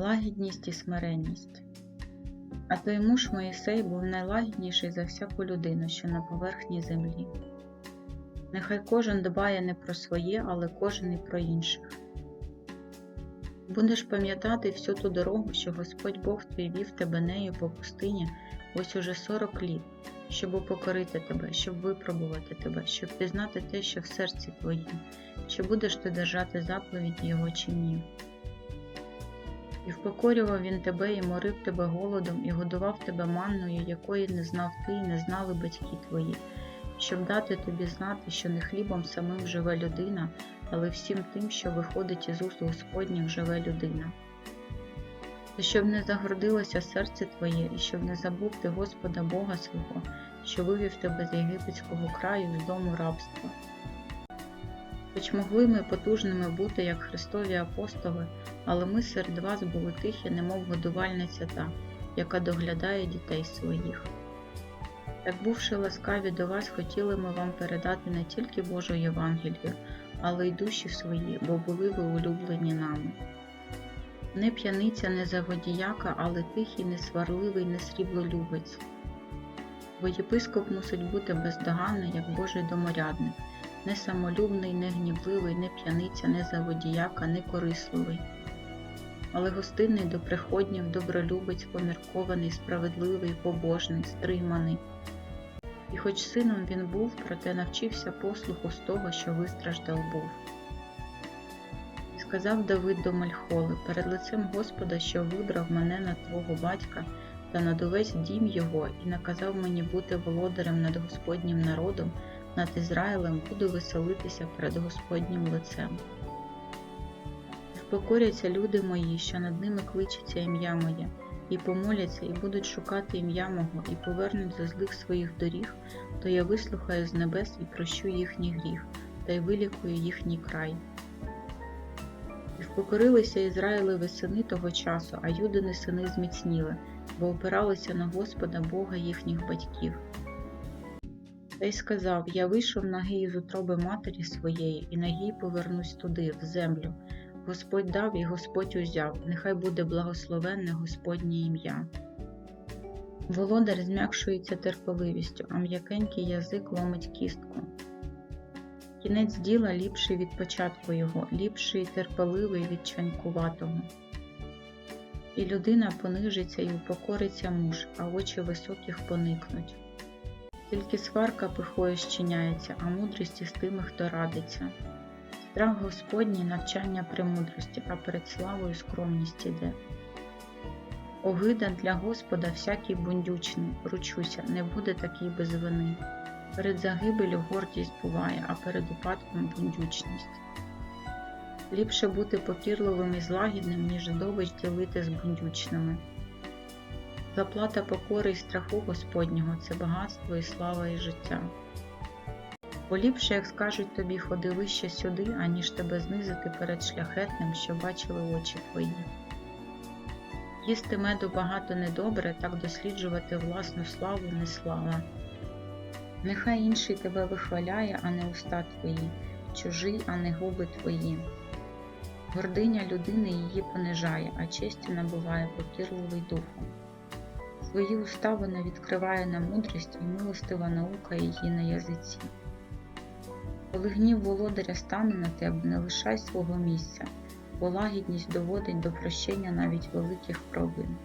лагідність і смиренність. А той муж Моїсей був найлагідніший за всяку людину, що на поверхні землі. Нехай кожен дбає не про своє, але кожен і про інших. Будеш пам'ятати всю ту дорогу, що Господь Бог твій вів тебе нею по пустині ось уже сорок літ, щоб упокорити тебе, щоб випробувати тебе, щоб пізнати те, що в серці твоїм, чи будеш ти держати заповіді Його чи ні. І впокорював він тебе і морив тебе голодом, і годував тебе манною, якої не знав ти і не знали батьки твої, щоб дати тобі знати, що не хлібом самим живе людина, але всім тим, що виходить із уст Господніх живе людина. Та щоб не загордилося серце твоє, і щоб не забув ти Господа Бога свого, що вивів тебе з єгипетського краю, з дому рабства. Хоч могли ми потужними бути, як Христові апостоли, але ми серед вас були тихі, немов годувальниця та, яка доглядає дітей своїх. Так бувши ласкаві до вас, хотіли ми вам передати не тільки Божу Євангелію, але й душі свої, бо були ви улюблені нами. Не п'яниця, не заводіяка, але тихий, не сварливий, не сріблолюбець. Бо єпископ мусить бути бездоганний, як Божий доморядник, не самолюбний, не гнівливий, не п'яниця, не заводіяка, не корисливий, але гостинний до приходнів, добролюбець, поміркований, справедливий, побожний, стриманий. І хоч сином він був, проте навчився послуху з того, що вистраждав був. І сказав Давид до Мальхоли перед лицем Господа, що вибрав мене над твого батька та над увесь дім його, і наказав мені бути володарем над Господнім народом, над Ізраїлем буду веселитися перед Господнім лицем. Впокоряться люди мої, що над ними кличеться ім'я моє, і помоляться, і будуть шукати ім'я мого, і повернуть за злих своїх доріг, то я вислухаю з небес і прощу їхній гріх, та й вилікую їхній край. І впокорилися Ізраїлеві сини того часу, а юдини сини зміцніли, бо опиралися на Господа Бога їхніх батьків. Та й сказав: Я вийшов нагий із утроби матері своєї, і нагій повернусь туди, в землю. Господь дав і Господь узяв, нехай буде благословенне Господнє ім'я. Володар зм'якшується терпеливістю, а м'якенький язик ломить кістку. Кінець діла ліпший від початку його, ліпший і терпеливий від чванькуватого. І людина понижиться і упокориться муж, а очі високих поникнуть. Тільки сварка пихою щиняється, а мудрість із тими, хто радиться. Страх Господній навчання премудрості, а перед славою скромність іде. Огида для Господа всякий бундючний, ручуся, не буде такий без вини. Перед загибелю гордість буває, а перед упадком бундючність. Ліпше бути покірливим і злагідним, ніж здобич ділити з бундючними. Заплата покори і страху Господнього це багатство і слава і життя. Бо ліпше, як скажуть тобі, ходи вище сюди, аніж тебе знизити перед шляхетним, що бачили очі твої. Їсти меду багато недобре, так досліджувати власну славу не слава. Нехай інший тебе вихваляє, а не уста твої, чужий, а не губи твої. Гординя людини її понижає, а честі набуває покірливий духом. Свої уста вона відкриває на мудрість і милостива наука її на язиці. Коли гнів володаря стане на тебе, не лишай свого місця, бо лагідність доводить до прощення навіть великих провин.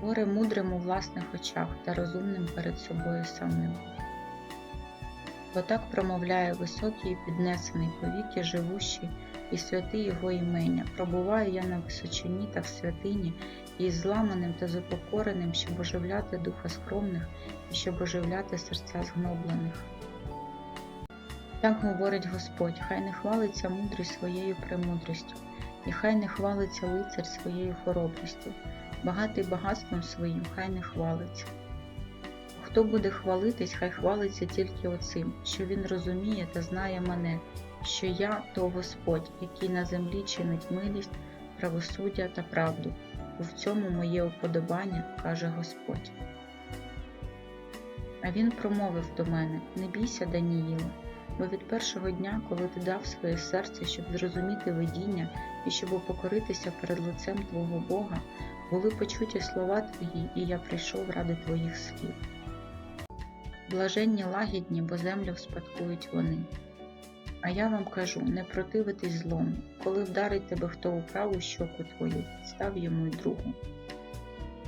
Горе мудрим у власних очах та розумним перед собою самим. Бо так промовляє високий і піднесений повіки живущий і святий його імення. Пробуваю я на височині та в святині, і зламаним та запокореним, щоб оживляти духа скромних і щоб оживляти серця згноблених. Так говорить Господь, хай не хвалиться мудрість своєю премудрістю, і хай не хвалиться лицар своєю хоробрістю, багатий багатством своїм, хай не хвалиться. Хто буде хвалитись, хай хвалиться тільки оцим, що він розуміє та знає мене, що я то Господь, який на землі чинить милість, правосуддя та правду, бо в цьому моє уподобання, каже Господь. А він промовив до мене: Не бійся, Даніїла, Бо від першого дня, коли ти дав своє серце, щоб зрозуміти видіння і щоб упокоритися перед лицем Твого Бога, були почуті слова Твої, і я прийшов ради Твоїх слів. Блаженні лагідні, бо землю вспадкують вони. А я вам кажу, не противитись злому, коли вдарить тебе хто у праву щоку твою, став йому й другу.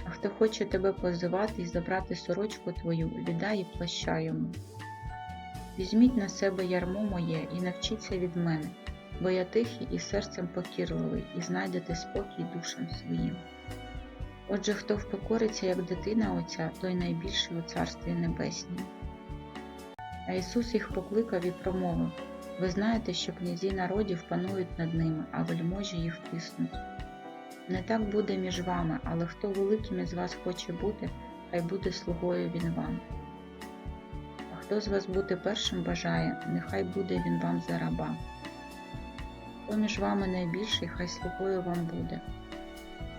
А хто хоче тебе позивати і забрати сорочку твою, віддай і плаща йому. Візьміть на себе ярмо моє і навчіться від мене, бо я тихий і серцем покірливий, і знайдете спокій душам своїм. Отже, хто впокориться, як дитина Отця, той найбільший у Царстві Небеснім. А Ісус їх покликав і промовив Ви знаєте, що князі народів панують над ними, а вельможі їх тиснуть. Не так буде між вами, але хто великим із вас хоче бути, хай буде слугою він вам. А хто з вас бути першим бажає, нехай буде він вам за раба. Хто між вами найбільший, хай слугою вам буде.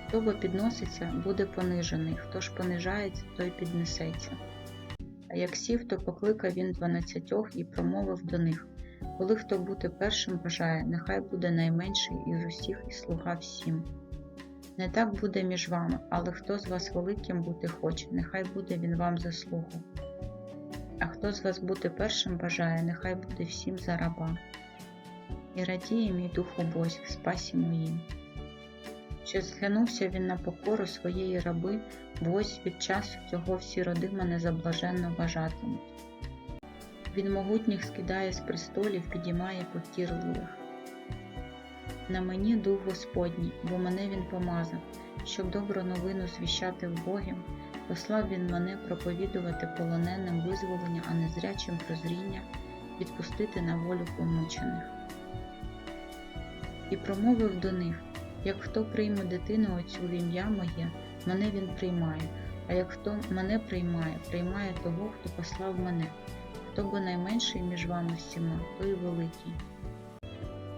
Хто бо підноситься, буде понижений, хто ж понижається, той піднесеться. А як сів, то покликав він дванадцятьох і промовив до них Коли хто бути першим бажає, нехай буде найменший із усіх і слуга всім. Не так буде між вами, але хто з вас великим бути хоче, нехай буде він вам за слугу. А хто з вас бути першим бажає, нехай буде всім за раба. І радіє мій дух у Бозі, спасі моїм. Що зглянувся він на покору своєї раби, бо ось від часу цього всі роди мене заблаженно вважатимуть. Він могутніх скидає з престолів, підіймає покірливих. На мені дух Господній, бо мене він помазав, щоб добру новину звіщати вбогим, послав він мене проповідувати полоненим визволення, а незрячим прозріння, відпустити на волю помучених. І промовив до них як хто прийме дитину оцю в ім'я моє, мене він приймає, а як хто мене приймає, приймає того, хто послав мене. Хто бо найменший між вами всіма, той великий.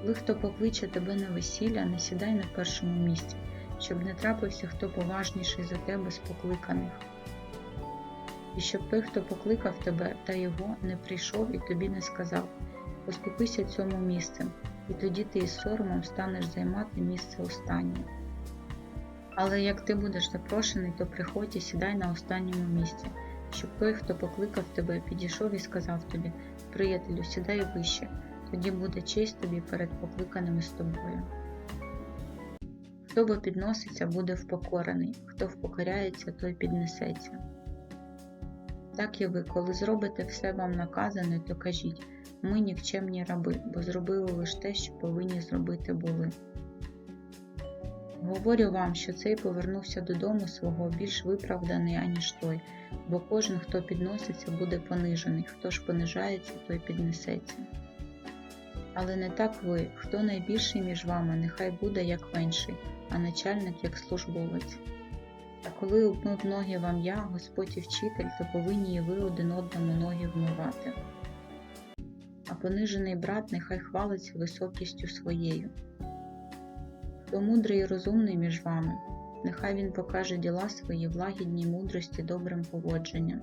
Коли хто покличе тебе на весілля, не сідай на першому місці, щоб не трапився хто поважніший за тебе з покликаних. І щоб той, хто покликав тебе та його, не прийшов і тобі не сказав Поступися цьому місцем, і тоді ти із соромом станеш займати місце останнє. Але як ти будеш запрошений, то приходь і сідай на останньому місці, щоб той, хто покликав тебе, підійшов і сказав тобі Приятелю, сідай вище, тоді буде честь тобі перед покликаними з тобою. Хто бо підноситься, буде впокорений, хто впокоряється, той піднесеться. Так і ви, коли зробите все вам наказане, то кажіть ми нікчемні раби, бо зробили лише те, що повинні зробити були. Говорю вам, що цей повернувся додому свого більш виправданий, аніж той, бо кожен, хто підноситься, буде понижений, хто ж понижається, той піднесеться. Але не так ви, хто найбільший між вами, нехай буде як менший, а начальник як службовець. А коли умив ноги вам я, Господь і вчитель, то повинні і ви один одному ноги вмивати а понижений брат нехай хвалиться високістю своєю. Хто мудрий і розумний між вами, нехай він покаже діла свої в лагідній мудрості добрим поводженням.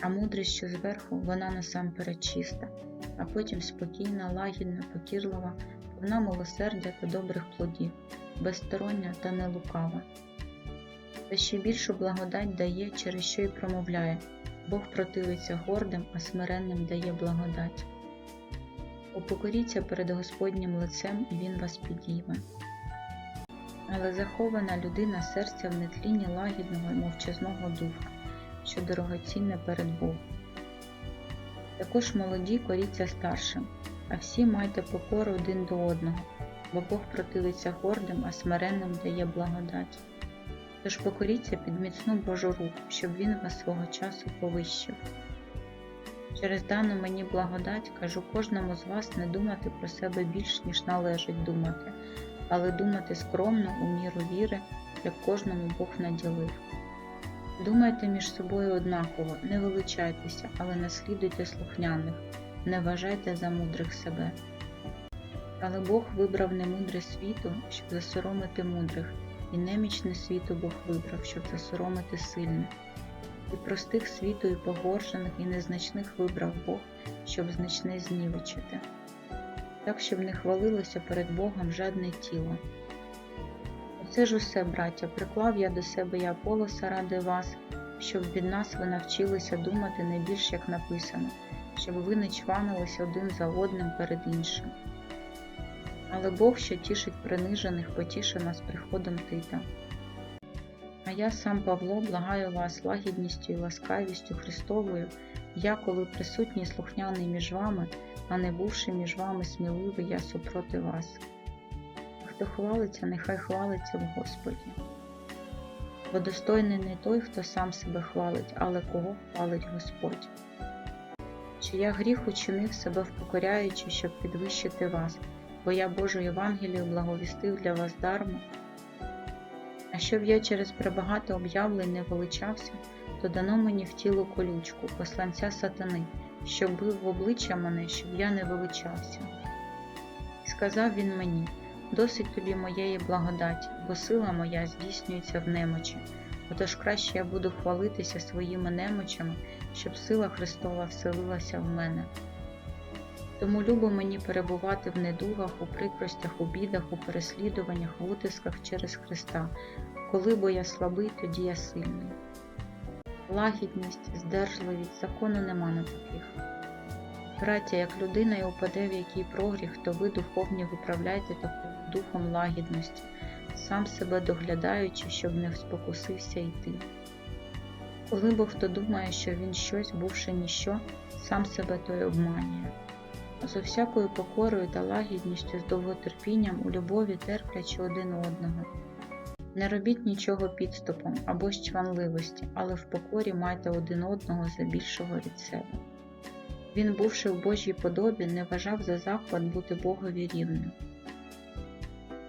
А мудрість, що зверху, вона насамперед чиста, а потім спокійна, лагідна, покірлива, повна милосердя та добрих плодів, безстороння та нелукава. Та ще більшу благодать дає, через що й промовляє Бог противиться гордим, а смиренним дає благодать. Упокоріться перед Господнім лицем, і Він вас підійме. Але захована людина серця в нетлінні лагідного і мовчазного духа, що дорогоцінне перед Богом. Також молоді коріться старшим, а всі майте покору один до одного, бо Бог противиться гордим, а смиренним дає благодать. Тож покоріться під міцну Божу руку, щоб він вас свого часу повищив. Через дану мені благодать кажу кожному з вас не думати про себе більш, ніж належить думати, але думати скромно у міру віри, як кожному Бог наділив. Думайте між собою однаково, не величайтеся, але наслідуйте слухняних, не вважайте за мудрих себе. Але Бог вибрав немудре світу, щоб засоромити мудрих і немічне світу Бог вибрав, щоб засоромити сильних. І простих світу, і погоршених, і незначних вибрав Бог, щоб значне знівечити, так, щоб не хвалилося перед Богом жадне тіло. Оце ж усе, браття, приклав я до себе я Аполоса ради вас, щоб від нас ви навчилися думати не більш як написано, щоб ви не чванилися один за одним перед іншим. Але Бог, що тішить принижених, потішив нас приходом Тита. Я сам Павло благаю вас лагідністю і ласкавістю Христовою, я, коли присутній слухняний між вами, а не бувши між вами сміливий, я супроти вас. Хто хвалиться, нехай хвалиться в Господі. Бо достойний не той, хто сам себе хвалить, але кого хвалить Господь. Чи я гріх учинив себе впокоряючи, щоб підвищити вас, бо я Божу Євангелію благовістив для вас дармо? А щоб я через пребагато об'явлень не величався, то дано мені в тіло колючку, посланця сатани, щоб бив в обличчя мене, щоб я не величався. І сказав він мені: досить тобі моєї благодаті, бо сила моя здійснюється в немочі. Отож краще я буду хвалитися своїми немочами, щоб сила Христова вселилася в мене. Тому любо мені перебувати в недугах, у прикростях, у бідах, у переслідуваннях, в утисках через Христа. Коли бо я слабий, тоді я сильний. Лагідність, здержливість, закону нема на таких. Браття, як людина й упаде в який прогріх, то ви духовні виправляйте таку духом лагідності, сам себе доглядаючи, щоб не спокусився йти. Коли бо хто думає, що він щось, бувши ніщо, сам себе той обманює. З всякою покорою та лагідністю, з довготерпінням у любові терплячи один одного. Не робіть нічого підступом або з чванливості, але в покорі майте один одного за більшого від себе. Він, бувши в Божій подобі, не вважав за захват бути Богові рівним.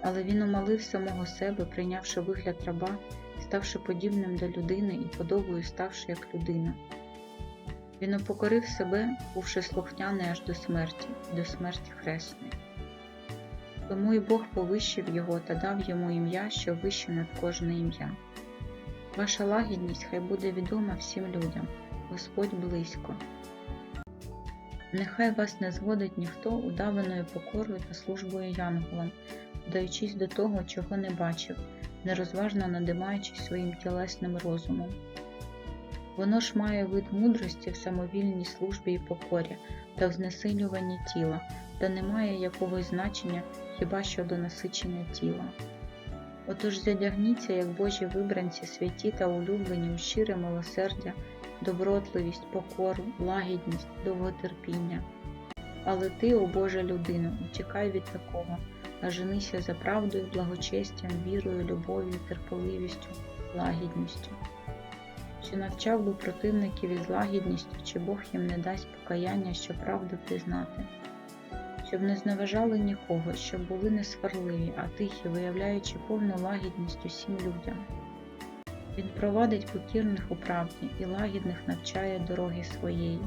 Але він умалив самого себе, прийнявши вигляд раба, ставши подібним до людини і подобою ставши як людина. Він упокорив себе, бувши слухняний аж до смерті, до смерті хресної. Тому і Бог повищив його та дав йому ім'я, що вище над кожне ім'я. Ваша лагідність хай буде відома всім людям, Господь близько. Нехай вас не зводить ніхто удаваною покорою та службою янголам, вдаючись до того, чого не бачив, нерозважно надимаючись своїм тілесним розумом. Воно ж має вид мудрості в самовільній службі і покорі та в знесилюванні тіла, та не має якогось значення хіба що до насичення тіла. Отож задягніться, як Божі вибранці, святі та улюблені у щире милосердя, добротливість, покору, лагідність, довготерпіння. Але ти, о Божа людина, утікай від такого, а женися за правдою, благочестям, вірою, любов'ю, терпеливістю, лагідністю. Чи навчав би противників із лагідністю, чи Бог їм не дасть покаяння, що правду пізнати? Щоб не зневажали нікого, щоб були не сварливі, а тихі, виявляючи повну лагідність усім людям. Він провадить покірних у правді і лагідних навчає дороги своєї.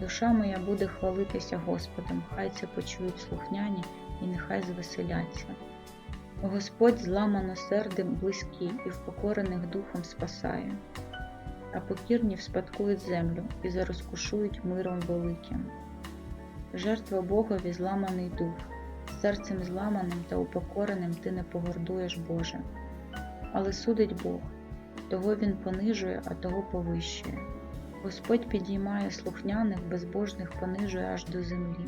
Душа моя буде хвалитися Господом, хай це почують слухняні і нехай звеселяться. Господь зламано сердим близький і впокорених духом спасає, а покірні вспадкують землю і зарозкушують миром великим. Жертва Богові зламаний дух, серцем зламаним та упокореним ти не погордуєш Боже. Але судить Бог, того Він понижує, а того повищує. Господь підіймає слухняних, безбожних понижує аж до землі.